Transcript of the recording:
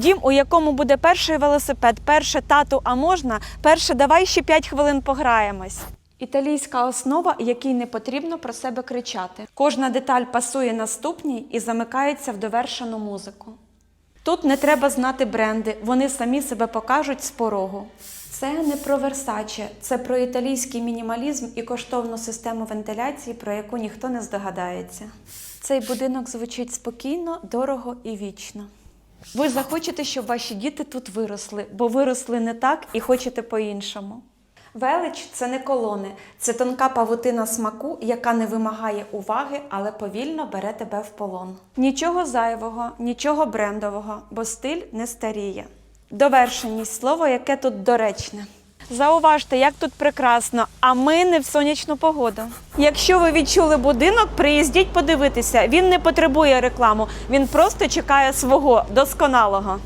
Дім, у якому буде перший велосипед, перше тату, а можна, перше давай ще 5 хвилин пограємось. Італійська основа, якій не потрібно про себе кричати. Кожна деталь пасує наступній і замикається в довершену музику. Тут не треба знати бренди, вони самі себе покажуть з порогу. Це не про Версаче, це про італійський мінімалізм і коштовну систему вентиляції, про яку ніхто не здогадається. Цей будинок звучить спокійно, дорого і вічно. Ви захочете, щоб ваші діти тут виросли, бо виросли не так і хочете по-іншому. Велич це не колони, це тонка павутина смаку, яка не вимагає уваги, але повільно бере тебе в полон. Нічого зайвого, нічого брендового, бо стиль не старіє. Довершеність слово, яке тут доречне. Зауважте, як тут прекрасно, а ми не в сонячну погоду. Якщо ви відчули будинок, приїздіть подивитися. Він не потребує рекламу, він просто чекає свого досконалого.